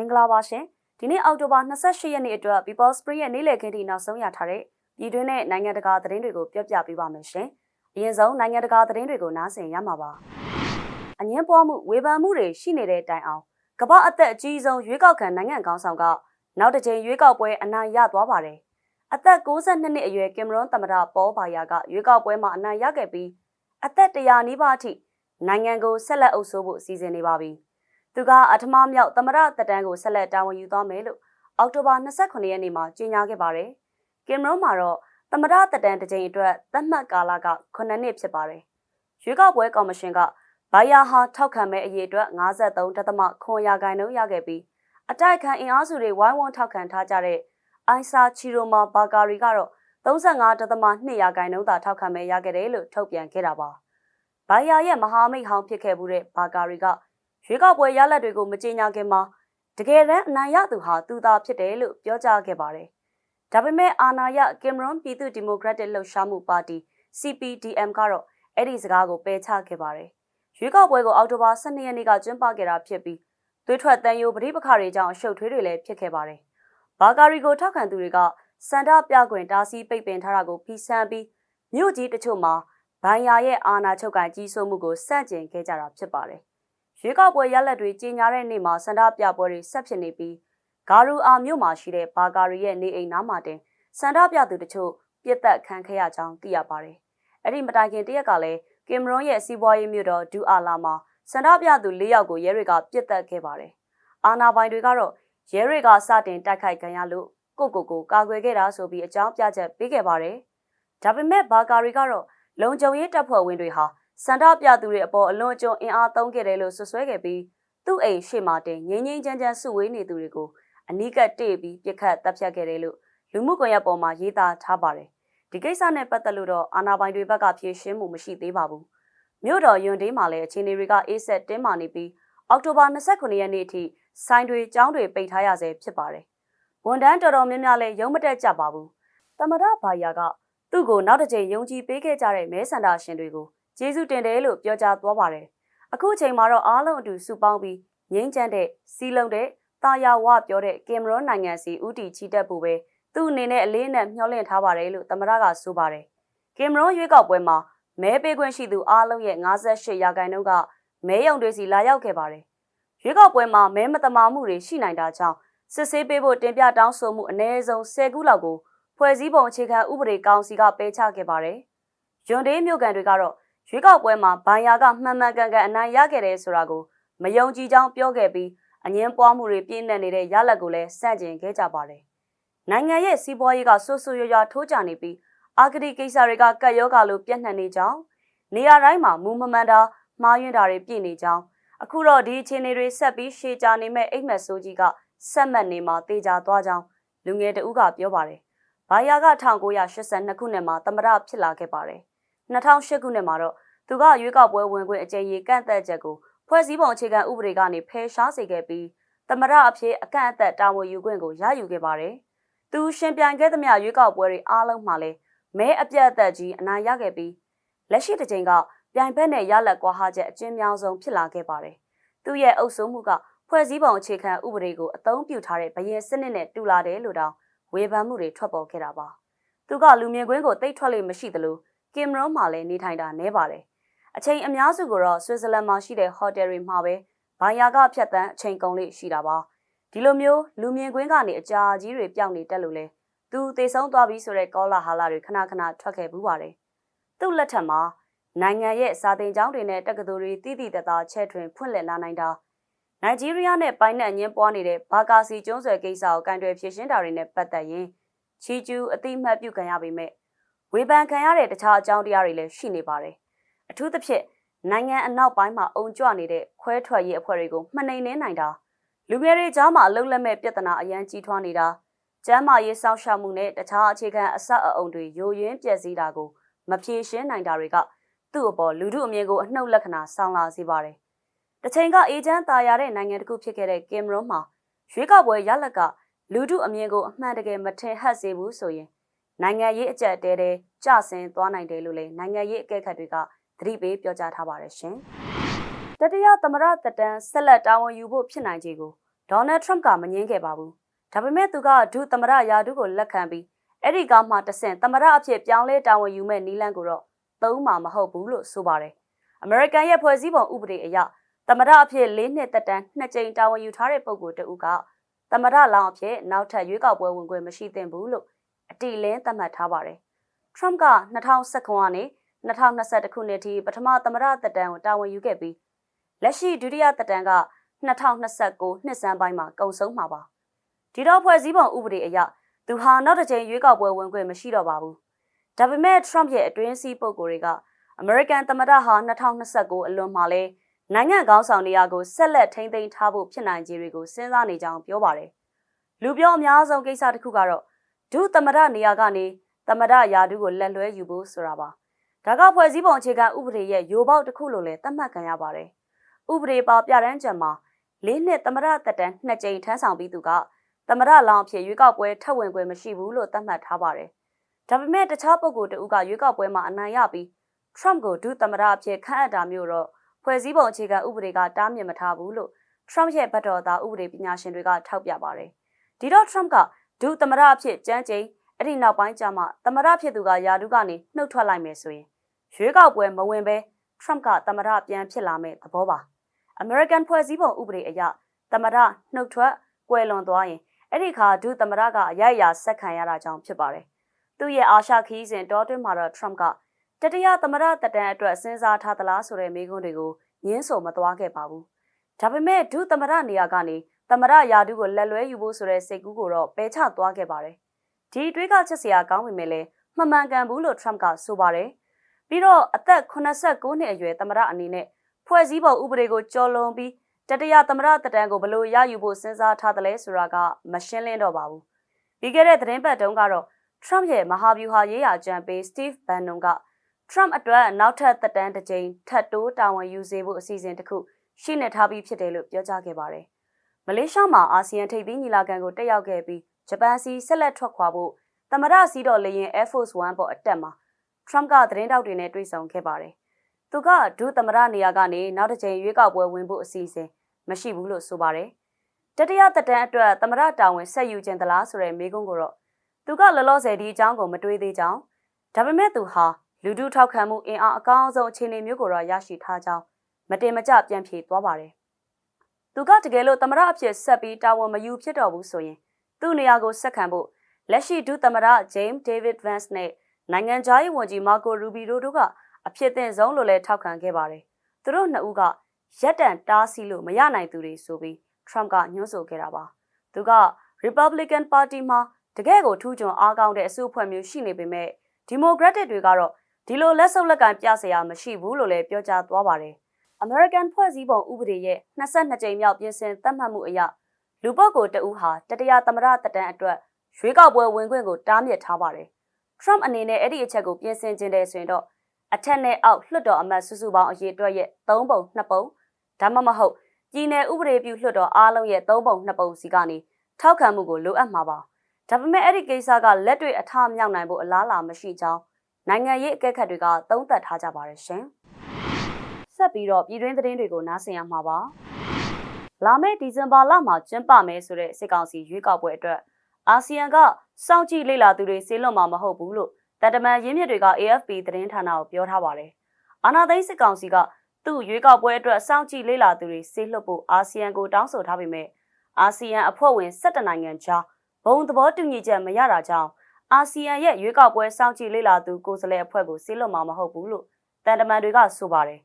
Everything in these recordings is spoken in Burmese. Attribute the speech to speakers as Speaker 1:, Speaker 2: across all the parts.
Speaker 1: မင်္ဂလာပါရှင်ဒီနေ့အောက်တိုဘာ28ရက်နေ့အတွက် People Spring ရဲ့နေ့လည်ခင်းထိနောက်ဆုံးရထားတဲ့ပြည်တွင်းနဲ့နိုင်ငံတကာသတင်းတွေကိုပြောပြပေးပါမယ်ရှင်အရင်ဆုံးနိုင်ငံတကာသတင်းတွေကိုနားဆင်ရမှာပါအငင်းပွားမှုဝေဖန်မှုတွေရှိနေတဲ့တိုင်အောင်ကမ္ဘာအသက်အကြီးဆုံးရွေးကောက်ခံနိုင်ငံကောင်းဆောင်ကနောက်တစ်ကြိမ်ရွေးကောက်ပွဲအနိုင်ရသွားပါတယ်အသက်62နှစ်အရွယ်ကင်မရွန်သမ္မတပေါ်ဘာယာကရွေးကောက်ပွဲမှာအနိုင်ရခဲ့ပြီးအသက်100နီးပါးအထိနိုင်ငံကိုဆက်လက်အုပ်စိုးဖို့စီစဉ်နေပါပြီ။ သူကအထမမြောက်သမရတက်တန်းကိုဆက်လက်တာဝန်ယူသွားမယ်လို့အောက်တိုဘာ29ရက်နေ့မှာကြေညာခဲ့ပါတယ်။ကင်မရွန်မှာတော့သမရတက်တန်းတစ်ကြိမ်အတွက်သတ်မှတ်ကာလက9နှစ်ဖြစ်ပါတယ်။ရွေးကောက်ပွဲကော်မရှင်ကဘိုင်ယာဟာထောက်ခံမဲ့အရေးအတွက်53.3ခွန်ရာခိုင်နှုန်းရခဲ့ပြီးအတိုက်ခံအင်အားစုတွေဝိုင်းဝန်းထောက်ခံထားကြတဲ့အိုင်ဆာချီရိုမာဘာကာရီကတော့35.2ရာခိုင်နှုန်းသာထောက်ခံမဲ့ရခဲ့တယ်လို့ထုတ်ပြန်ခဲ့တာပါ။ဘိုင်ယာရဲ့မဟာမိတ်ဟောင်းဖြစ်ခဲ့မှုတဲ့ဘာကာရီက ရွေးကောက်ပွဲရလဒ်တွေကိုမကြေညာခင်မှာတကယ်တမ်းအနိုင်ရသူဟာသူသာဖြစ်တယ်လို့ပြောကြားခဲ့ပါတယ်။ဒါပေမဲ့အာနာယကင်မရွန်ပြည်သူ့ဒီမိုကရက်တစ်လှုပ်ရှားမှုပါတီ CPDM ကတော့အဲ့ဒီစကားကိုပယ်ချခဲ့ပါတယ်။ရွေးကောက်ပွဲကိုအောက်တိုဘာ12ရက်နေ့ကကျင်းပခဲ့တာဖြစ်ပြီးသွေးထွက်တန်ယိုပဋိပက္ခတွေကြောင့်အရှုပ်ထွေးတွေလည်းဖြစ်ခဲ့ပါတယ်။ဘာကာရီကိုထောက်ခံသူတွေကစန္ဒပြခွင့်တားဆီးပိတ်ပင်ထားတာကိုဖီဆန်ပြီးမြို့ကြီးတချို့မှာဘိုင်ယာရဲ့အာဏာချုပ်ကန်ကြီးစိုးမှုကိုစန့်ကျင်ခဲ့ကြတာဖြစ်ပါတယ်။ ရွေးကောက်ပွဲရလဒ်တွေကြီးညာတဲ့နေ့မှာစန္ဒပြပွဲတွေဆက်ဖြစ်နေပြီးဂါရူအာမြို့မှာရှိတဲ့ဘာကာရီရဲ့နေအိမ်နားမှာတင်စန္ဒပြသူတချို့ပြစ်တက်ခံခဲ့ရကြောင်းသိရပါတယ်။အဲ့ဒီမတိုင်ခင်တရက်ကလည်းကင်မရွန်ရဲ့စီးပွားရေးမြို့တော်ဒူအာလာမှာစန္ဒပြသူ၄ယောက်ကိုရဲတွေကပြစ်တက်ခဲ့ပါတယ်။အာနာပိုင်တွေကတော့ရဲတွေကစတင်တိုက်ခိုက်ခံရလို့ကိုကိုကိုကာကွယ်ခဲ့တာဆိုပြီးအကြောင်းပြချက်ပေးခဲ့ပါတယ်။ဒါပေမဲ့ဘာကာရီကတော့လုံခြုံရေးတပ်ဖွဲ့ဝင်တွေဟာ စန္ဒပြသူတွေအပေါ်အလွန်အကျွံအင်အားသုံးခဲ့တယ်လို့ဆွဆွဲခဲ့ပြီးသူ့အိမ်ရှေ့မှာတင်ငင်းငင်းချမ်းချမ်းစုဝေးနေသူတွေကိုအနီးကပ်တေ့ပြီးပြစ်ခတ်တပ်ဖြတ်ခဲ့တယ်လို့လူမှုကွန်ရက်ပေါ်မှာရေးသားထားပါတယ်။ဒီကိစ္စနဲ့ပတ်သက်လို့တော့အာဏာပိုင်တွေဘက်ကဖြေရှင်းမှုမရှိသေးပါဘူး။မြို့တော်ယွန်ဒေးမှာလည်းအခြေအနေတွေကအေးဆက်တင်းမာနေပြီးအောက်တိုဘာ29ရက်နေ့အထိဆိုင်တွေကျောင်းတွေပိတ်ထားရဆဲဖြစ်ပါတယ်။ဝန်တန်းတော်တော်များများလည်းရုံးမတက်ကြပါဘူး။တမရဘာယာကသူ့ကိုနောက်တစ်ချိန်ယုံကြည်ပေးခဲ့ကြတဲ့မဲဆန္ဒရှင်တွေကို ကျေးဇူးတင်တယ်လို့ပြောကြားသွားပါတယ်။အခုချိန်မှာတော့အားလုံးအတူစုပေါင်းပြီးငိမ့်ချမ်းတဲ့စီလုံးတဲ့တာယာဝပြောတဲ့ကင်မရွန်နိုင်ငံစီဥတီချီတက်ဖို့ပဲသူ့အနေနဲ့အလေးအနက်မျှော်လင့်ထားပါတယ်လို့သမရကဆိုပါတယ်။ကင်မရွန်ရွေးကောက်ပွဲမှာမဲပေးခွင့်ရှိသူအားလုံးရဲ့58ရာခိုင်နှုန်းကမဲယုံတွေစီလာရောက်ခဲ့ပါတယ်။ရွေးကောက်ပွဲမှာမဲမတမာမှုတွေရှိနိုင်တာကြောင့်စစ်ဆေးပေးဖို့တင်ပြတောင်းဆိုမှုအ ਨੇ ဆုံး10ခုလောက်ကိုဖွဲ့စည်းပုံအခြေခံဥပဒေကောင်စီကပယ်ချခဲ့ပါတယ်။ယွန်ဒေးမြို့ကန်တွေကတော့ ရွေးကောက်ပွဲမှာဘိုင်ယာကမှန်မှန်ကန်ကန်အနိုင်ရခဲ့တယ်ဆိုတာကိုမယုံကြည်ကြောင်းပြောခဲ့ပြီးအငင်းပွားမှုတွေပြင်းထန်နေတဲ့ရလဒ်ကိုလည်းစန့်ကျင်ခဲ့ကြပါတယ်။နိုင်ငံရဲ့စီးပွားရေးကဆူဆူရွရွထိုးကျနေပြီးအာဂတိကိစ္စတွေကကတ်ရောဂါလိုပြန့်နှံ့နေကြောင်းနေရာတိုင်းမှာမူမမှန်တာမှားယွင်းတာတွေပြည့်နေကြောင်းအခုတော့ဒီအခြေအနေတွေဆက်ပြီးရှေ့ကြနေမဲ့အိမ်မက်ဆိုးကြီးကဆက်မှတ်နေမှာတေချာသွားကြောင်းလူငယ်တဦးကပြောပါတယ်။ဘာယာက1982ခုနှစ်မှာသမရဖြစ်လာခဲ့ပါတယ်။ 2008ခုနှစ်မှာတော့သူကရွေးကောက်ပွဲဝင်ခွင့်အကြိမ်ကြီးကန့်သက်ချက်ကိုဖွဲ့စည်းပုံအခြေခံဥပဒေကနေဖယ်ရှားစေခဲ့ပြီးသမရအဖြစ်အကန့်အသတ်တာဝန်ယူခွင့်ကိုရယူခဲ့ပါတယ်။သူရှင်ပြိုင်ခဲ့သမျှရွေးကောက်ပွဲတွေအားလုံးမှာလည်းမဲအပြတ်အသက်ကြီးအနိုင်ရခဲ့ပြီးလက်ရှိတစ်ချိန်ကပြိုင်ဘက်နဲ့ရလက်ကွာဟာချက်အကျဉ်းများဆုံးဖြစ်လာခဲ့ပါတယ်။သူ့ရဲ့အုပ်စိုးမှုကဖွဲ့စည်းပုံအခြေခံဥပဒေကိုအသုံးပြုထားတဲ့ဗရင်စနစ်နဲ့တူလာတယ်လို့တောင်ဝေဖန်မှုတွေထွက်ပေါ်ခဲ့တာပါ။သူကလူမြင်ကွင်းကိုတိတ်ထွက်လို့မရှိသလို ကင်မရွန်မှာလည်းနေထိုင်တာနဲပါတယ်။အချိန်အများစုကိုတော့ဆွစ်ဇာလန်မှာရှိတဲ့ဟိုတယ်တွေမှာပဲဘိုင်ယာကဖြတ်တန်းအချိန်ကုန်လေးရှိတာပါ။ဒီလိုမျိုးလူမြင်ကွင်းကနေအကြာကြီးတွေပြောင်းနေတက်လို့လဲသူသေဆုံးသွားပြီဆိုတဲ့ကောလာဟာလာတွေခဏခဏထွက်ခဲ့ဘူးပါတယ်။သူ့လက်ထက်မှာနိုင်ငံရဲ့စာသင်ကျောင်းတွေနဲ့တက္ကသိုလ်တွေတည်တည်တသားချဲ့ထွင်ဖွင့်လှစ်လာနိုင်တာနိုင်ဂျီးရီးယားနဲ့ပိုင်းနဲ့အငင်းပွားနေတဲ့ဘာကာစီကျွန်းဆွယ်ကိစ္စကိုကင်တွယ်ဖြေရှင်းတာတွေနဲ့ပတ်သက်ရင်ချီကျူးအတိမတ်ပြုခံရပေမဲ့ ဝေဖန်ခံရတဲ့တခြားအကြောင်းတရားတွေလည်းရှိနေပါတယ်။အထူးသဖြင့်နိုင်ငံအနောက်ပိုင်းမှာအုံကြွနေတဲ့ခွဲထွက်ရေးအဖွဲ့တွေကိုမှနှိမ်နှင်းနိုင်တာလူငယ်တွေကြားမှာအလုံးလက်မဲ့ပြဿနာအရန်ကြီးထွားနေတာကျန်းမာရေးစောင့်ရှောက်မှုနဲ့တခြားအခြေခံအဆက်အအုံတွေယိုယွင်းပြည့်စည်တာကိုမဖြေရှင်းနိုင်တာတွေကသူ့အပေါ်လူမှုအမြင်ကိုအနှုတ်လက္ခဏာဆောင်လာစေပါတယ်။တချိန်ကအေဂျင့်တာယာတဲ့နိုင်ငံတစ်ခုဖြစ်ခဲ့တဲ့ကင်မရွန်မှာရွေးကောက်ပွဲရလက်ကလူမှုအမြင်ကိုအမှန်တကယ်မထင်ဟပ်စေဘူးဆိုရင် နိုင်ငံရေးအကြက်တဲတဲကျဆင်းသွားနိုင်တယ်လို့လည်းနိုင်ငံရေးအကဲခတ်တွေကသတိပေးပြောကြားထားပါတယ်ရှင်။တတိယသမရတတန်းဆက်လက်တာဝန်ယူဖို့ဖြစ်နိုင်ခြေကိုဒေါ်နယ်ထရမ့်ကမငင်းခဲ့ပါဘူးဒါပေမဲ့သူကဒုသမရယာဒုကိုလက်ခံပြီးအဲ့ဒီကမှတဆင့်သမရအဖြစ်ပြောင်းလဲတာဝန်ယူမဲ့နီလန်းကိုတော့သုံးမှာမဟုတ်ဘူးလို့ဆိုပါတယ်အမေရိကန်ရဲ့ဖွဲ့စည်းပုံဥပဒေအရသမရအဖြစ်၄နှစ်သက်တမ်းနှစ်ကြိမ်တာဝန်ယူထားတဲ့ပုဂ္ဂိုလ်တဦးကသမရလောင်အဖြစ်နောက်ထပ်ရွေးကောက်ပွဲဝင်ခွင့်မရှိသင့်ဘူးလို့ အတိလင်းသတ်မှတ်ထားပါတယ်ထရမ့်က2019ခုနှစ်2021ခုနှစ်ထိပထမသမရသက်တမ်းကိုတာဝန်ယူခဲ့ပြီးလက်ရှိဒုတိယသက်တမ်းက2029နှစ်စန်းပိုင်းမှာကုန်ဆုံးမှာပါဒီတော့ဖွဲ့စည်းပုံဥပဒေအရသူဟာနောက်တစ်ကြိမ်ရွေးကောက်ပွဲဝင်ခွင့်မရှိတော့ပါဘူးဒါပေမဲ့ Trump ရဲ့အတွင်းစည်းပုဂ္ဂိုလ်တွေကအမေရိကန်သမ္မတဟာ2029အလွန်မှာလဲနိုင်ငံကောင်းဆောင်နေရာကိုဆက်လက်ထိန်းသိမ်းထားဖို့ဖြစ်နိုင်ခြေတွေကိုစဉ်းစားနေကြောင်းပြောပါတယ်လူပြောအများဆုံးကိစ္စတစ်ခုကတော့ ဒုသမ္မတနေရာကနေသမ္မတယာဒုကိုလက်လွဲယူဖို့ဆိုတာပါဒါကဖွဲ့စည်းပုံအခြေခံဥပဒေရဲ့ရိုးပေါက်တစ်ခုလို့လည်းသတ်မှတ်ခံရပါတယ်ဥပဒေပါပြဋ္ဌာန်းချက်မှာ၄နှစ်သမ္မတသက်တမ်းနှစ်ကြိမ်ထမ်းဆောင်ပြီးသူကသမ္မတလောင်အဖြစ်ရွေးကောက်ပွဲထပ်ဝင်ခွင့်မရှိဘူးလို့သတ်မှတ်ထားပါတယ်။ဒါပေမဲ့တခြားပုဂ္ဂိုလ်တဦးကရွေးကောက်ပွဲမှာအနိုင်ရပြီး Trump ကိုဒုသမ္မတအဖြစ်ခန့်အပ်တာမျိုးတော့ဖွဲ့စည်းပုံအခြေခံဥပဒေကတားမြစ်မထားဘူးလို့ Trump ရဲ့ဘတ်တော်သားဥပဒေပညာရှင်တွေကထောက်ပြပါတယ်။ဒီတော့ Trump က ဒုသမ္မတအဖြစ်ကြမ်းကြိမ်အဲ့ဒီနောက်ပိုင်းကျမှသမ္မတဖြစ်သူကယာဒုကနေနှုတ်ထွက်လိုက်မယ်ဆိုရင်ရွေးကောက်ပွဲမဝင်ဘဲ Trump ကသမ္မတပြန်ဖြစ်လာမဲ့သဘောပါ။ American ဖွဲ့စည်းပုံဥပဒေအရသမ္မတနှုတ်ထွက်ကွယ်လွန်သွားရင်အဲ့ဒီခါဒုသမ္မတကအရိုက်အရာဆက်ခံရတာကြောင့်ဖြစ်ပါတယ်။သူ့ရဲ့အာရှခီးစဉ်တောတွင်းမှာတော့ Trump ကတတိယသမ္မတတက်တန်းအတွက်စဉ်းစားထားသလားဆိုတဲ့မေးခွန်းတွေကိုညင်းဆိုမသွားခဲ့ပါဘူး။ဒါပေမဲ့ဒုသမ္မတနေရာကနေ သမ္မတယာဒုကိုလက်လွဲယူဖို့ဆိုတဲ့စိတ်ကူးကိုတော့ပယ်ချသွားခဲ့ပါတယ်။ဒီတွေးကချက်စရာကောင်းပေမဲ့လည်းမှန်မှန်ကန်ဘူးလို့ Trump ကဆိုပါတယ်။ပြီးတော့အသက်89နှစ်အရွယ်သမ္မတအနေနဲ့ဖွဲ့စည်းပုံဥပဒေကိုကျော်လွန်ပြီးတတရသမရတတန်းကိုဘလို့ရယူဖို့စဉ်းစားထားတယ်လဲဆိုတာကမရှင်းလင်းတော့ပါဘူး။ပြီးခဲ့တဲ့သတင်းပတ်တုန်းကတော့ Trump ရဲ့မဟာဗျူဟာရေးရာကြံပေး Steve Bannon က Trump အတွက်နောက်ထပ်သက်တမ်းတစ်ကြိမ်ထပ်တိုးတာဝန်ယူစေဖို့အစီအစဉ်တစ်ခုရှိနေထားပြီးဖြစ်တယ်လို့ပြောကြားခဲ့ပါတယ်။ မလေးရှားမှာအာဆီယံထိပ်သီးညီလာခံကိုတက်ရောက်ခဲ့ပြီးဂျပန်စီဆက်လက်ထွက်ခွာဖို့သမရစီတော်လေရင် Air Force One ပေါ်အတက်မှာ Trump ကသတင်းတောက်တွေနဲ့တွေ့ဆုံခဲ့ပါတယ်။သူကဒုသမရနေရာကနေနောက်တစ်ကြိမ်ရွေးကောက်ပွဲဝင်ဖို့အစီအစဉ်မရှိဘူးလို့ဆိုပါတယ်။တတိယသက်တမ်းအတွက်သမရတာဝန်ဆက်ယူခြင်းသလားဆိုတဲ့မေးခွန်းကိုတော့သူကလောလောဆယ်ဒီအကြောင်းကိုမတွေးသေးကြောင်းဒါပေမဲ့သူဟာလူထုထောက်ခံမှုအင်အားအကောင်းဆုံးအခြေအနေမျိုးကိုတော့ရရှိထားကြောင်းမတင်မကျပြန်ဖြေသွားပါတယ်။ သူကတကယ်လို့သမရအဖြစ်ဆက်ပြီးတာဝန်မယူဖြစ်တော့ဘူးဆိုရင်သူ့နေရာကိုဆက်ခံဖို့လက်ရှိဒုသမရ James David Vance နဲ့နိုင်ငံခြားရေးဝန်ကြီး Marco Rubio တို့ကအဖြစ်အသင့်ဆုံးလို့လည်းထောက်ခံခဲ့ပါတယ်။သူတို့နှစ်ဦးကရက်တန်တားဆီးလို့မရနိုင်သူတွေဆိုပြီး Trump ကညွှန်းဆိုခဲ့တာပါ။သူက Republican Party မှာတကယ့်ကိုထူးချွန်အားကောင်းတဲ့အစုအဖွဲ့မျိုးရှိနေပေမဲ့ Democratic တွေကတော့ဒီလိုလက်ဆုပ်လက်ကင်ပြစရာမရှိဘူးလို့လည်းပြောကြားသွားပါတယ်။ American ဖွဲ့စည်းပုံဥပဒေရဲ့22ကြိမ်မြောက်ပြင်ဆင်သတ်မှတ်မှုအရလူပုဂ္ဂိုလ်တဦးဟာတတရာသမရတတန်းအတွက်ရွေးကောက်ပွဲဝင်ခွင့်ကိုတားမြစ်ထားပါတယ်။ Trump အနေနဲ့အဲ့ဒီအချက်ကိုပြင်ဆင်ခြင်းတဲ့ဆိုရင်တော့အထက်နဲ့အောက်လွှတ်တော်အမတ်စုစုပေါင်းအရေးအတွက်ရဲ့3ပုံ2ပုံဒါမှမဟုတ်ပြည်내ဥပဒေပြုလွှတ်တော်အားလုံးရဲ့3ပုံ2ပုံစီကနေထောက်ခံမှုကိုလိုအပ်မှာပါဒါပေမဲ့အဲ့ဒီကိစ္စကလက်တွေ့အထမြောက်နိုင်ဖို့အလားအလာမရှိကြောင်းနိုင်ငံရေးအကဲခတ်တွေကသုံးသပ်ထားကြပါတယ်ရှင် ဆက်ပြီးတော့ပြည်တွင်းသတင်းတွေကိုနားဆင်ရမှာပါလာမယ့်ဒီဇင်ဘာလမှာကျင်းပမယ်ဆိုတဲ့စစ်ကောင်စီရွေးကောက်ပွဲအတွက်အာဆီယံကစောင့်ကြည့်လေ့လာသူတွေဆေးလွန်မှာမဟုတ်ဘူးလို့တတမန်ရင်းမြစ်တွေက AFP သတင်းဌာနကိုပြောထားပါတယ်အာနာသိန်းစစ်ကောင်စီကသူ့ရွေးကောက်ပွဲအတွက်စောင့်ကြည့်လေ့လာသူတွေဆေးလွှတ်ဖို့အာဆီယံကိုတောင်းဆိုထားပေမဲ့အာဆီယံအဖွဲ့ဝင်17နိုင်ငံကြားဘုံသဘောတူညီချက်မရတာကြောင့်အာဆီယံရဲ့ရွေးကောက်ပွဲစောင့်ကြည့်လေ့လာသူကိုယ်စားလှယ်အဖွဲ့ကိုဆေးလွှတ်မှာမဟုတ်ဘူးလို့တန်တမန်တွေကဆိုပါတယ်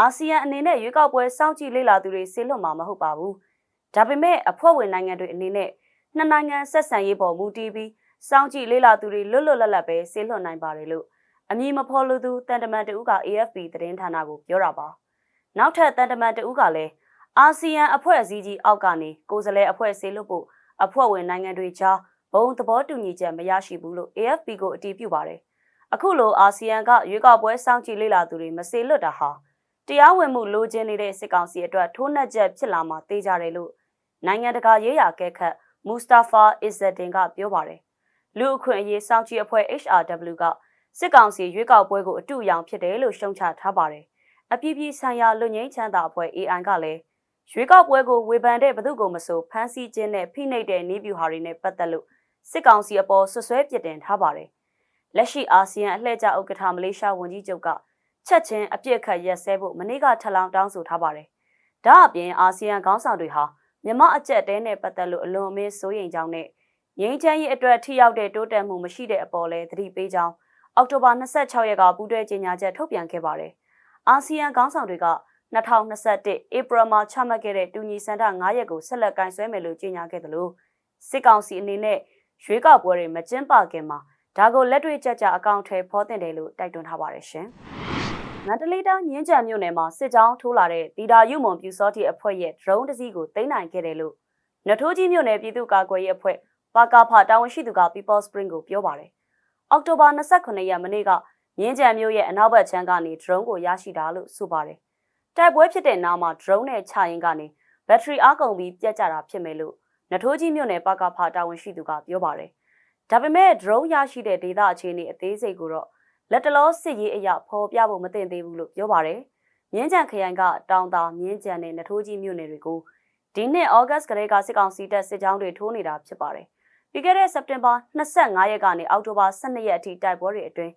Speaker 1: အာဆီယံအနေနဲ့ရွေးကောက်ပွဲစောင့်ကြည့်လေ့လာသူတွေဆေးလွှတ်မှာမဟုတ်ပါဘူးဒါပေမဲ့အဖွဲ့ဝင်နိုင်ငံတွေအနေနဲ့နှစ်နိုင်ငံဆက်ဆံရေးပေါ်မူတည်ပြီးစောင့်ကြည့်လေ့လာသူတွေလွတ်လွတ်လပ်လပ်ပဲဆေးလွှတ်နိုင်ပါတယ်လို့အမည်မဖော်လို့သူတန်တမန်တဦးက AFP သတင်းဌာနကိုပြောတာပါနောက်ထပ်တန်တမန်တဦးကလည်းအာဆီယံအဖွဲ့အစည်းကြီးအောက်ကနေကိုယ်စားလှယ်အဖွဲ့ဆေးလွတ်ဖို့အဖွဲ့ဝင်နိုင်ငံတွေကြားဘုံသဘောတူညီချက်မရရှိဘူးလို့ AFP ကိုအတည်ပြုပါတယ်အခုလိုအာဆီယံကရွေးကောက်ပွဲစောင့်ကြည့်လေ့လာသူတွေမဆေးလွတ်တာဟာ တရားဝင်မှုလိုချင်နေတဲ့စစ်ကောင်စီအတွက်ထိုးနှက်ချက်ဖြစ်လာမှာသိကြတယ်လို့နိုင်ငံတကာရေးရာကဲခတ်မူစတာဖာအစ်ဇက်ဒင်ကပြောပါတယ်လူအခွင့်အရေးစောင့်ကြည့်အဖွဲ့ HRW ကစစ်ကောင်စီရွေးကောက်ပွဲကိုအတူရောင်ဖြစ်တယ်လို့ရှုံချထားပါတယ်။အပြည်ပြည်ဆိုင်ရာလူငင်းချမ်းသာအဖွဲ့ AI ကလည်းရွေးကောက်ပွဲကိုဝေဖန်တဲ့ဘသူကိုမဆိုဖမ်းဆီးခြင်းနဲ့ဖိနှိပ်တဲ့နည်းဗျူဟာတွေနဲ့ပတ်သက်လို့စစ်ကောင်စီအပေါ်ဆွဆွဲပြစ်တင်ထားပါတယ်။လက်ရှိအာဆီယံအလှည့်ကျဥက္ကဋ္ဌမလေးရှားဝန်ကြီးချုပ်က ချက်ချင်းအပြစ်ခတ်ရက်စဲဖို့မနေ့ကထပ်လောင်းတောင်းဆိုထားပါတယ်။ဒါအပြင်အာဆီယံခေါင်းဆောင်တွေဟာမြန်မာအကြက်တဲနဲ့ပတ်သက်လို့အလွန်အမင်းစိုးရိမ်ကြောင်းနဲ့ငြိမ်းချမ်းရေးအတွက်ထိရောက်တဲ့တိုးတက်မှုမရှိတဲ့အပေါ်လဲသတိပေးကြောင်းအောက်တိုဘာ26ရက်ကပူးတွဲကြေညာချက်ထုတ်ပြန်ခဲ့ပါတယ်။အာဆီယံခေါင်းဆောင်တွေက2021ဧပြီမှာချမှတ်ခဲ့တဲ့တူညီစံတာ9ရက်ကိုဆက်လက်ကင်ဆွဲမယ်လို့ကြေညာခဲ့တယ်လို့စစ်ကောင်စီအနေနဲ့ရွေးကောက်ပွဲတွေမကျင်းပခင်မှာဒါကိုလက်တွေ့ကြကြအကောင့်ထဲဖော်တင်တယ်လို့တိုက်တွန်းထားပါတယ်ရှင်။ မန္တလေးတိုင်းမြင်းကြံမြို့နယ်မှာစစ်ကြောင်းထိုးလာတဲ့တီတာယုံမွန်ပြူစောတီအဖွဲ့ရဲ့ drone တစ်စီးကိုသိမ်းနိုင်ခဲ့တယ်လို့နထိုးကြီးမြို့နယ်ပြည်သူ့ကာကွယ်ရေးအဖွဲ့ပါကာဖတာဝန်ရှိသူက People Spring ကိုပြောပါတယ်။အောက်တိုဘာ29ရက်မနေ့ကမြင်းကြံမြို့ရဲ့အနောက်ဘက်ခြမ်းကနေ drone ကိုရရှိတာလို့ဆိုပါတယ်။တိုက်ပွဲဖြစ်တဲ့နောက်မှာ drone နဲ့ချရင်ကနေဘက်ထရီအားကုန်ပြီးပြတ်ကျတာဖြစ်မယ်လို့နထိုးကြီးမြို့နယ်ပါကာဖတာဝန်ရှိသူကပြောပါတယ်။ဒါပေမဲ့ drone ရရှိတဲ့ဒေသအခြေအနေအသေးစိတ်ကိုတော့ လက်တလောစစ်ရေးအရာဖော်ပြဖို့မသင့်သေးဘူးလို့ပြောပါတယ်။မြင်းကြံခရိုင်ကတောင်တာမြင်းကြံနဲ့နထိုးကြီးမြို့နယ်တွေကိုဒီနှစ်ဩဂတ်ကလေးကစစ်ကောင်စီတပ်စစ်ကြောင်းတွေထိုးနေတာဖြစ်ပါတယ်။ပြီးခဲ့တဲ့စက်တင်ဘာ25ရက်ကနေအောက်တိုဘာ12ရက်အထိတိုက်ပွဲတွေအတွင်း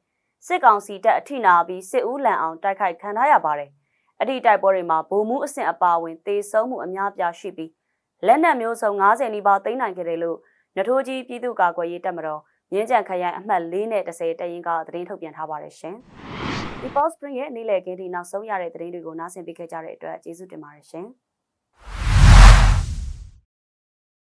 Speaker 1: စစ်ကောင်စီတပ်အထိနာပြီးစစ်ဦးလန်အောင်တိုက်ခိုက်ခံထားရပါတယ်။အထိတိုက်ပွဲတွေမှာဗိုလ်မှူးအဆင့်အပါအဝင်တေဆုံးမှုအများပြားရှိပြီးလက်နက်မျိုးစုံ90နီးပါးသိမ်းနိုင်ခဲ့တယ်လို့နထိုးကြီးပြည်သူ့ကာကွယ်ရေးတပ်မတော် မြင်းကြံခရိုင်အမှတ်၄နဲ့30တရင်ကသတင်းထုတ်ပြန်ထားပါတယ်ရှင်။ People Spring ရဲ့နေ့လည်ခင်းဒီနောက်ဆုံးရတဲ့သတင်းတွေကိုနားဆင်ပေးခဲ့ကြတဲ့အတွက်ကျေးဇူးတင်ပါတယ်ရှင်။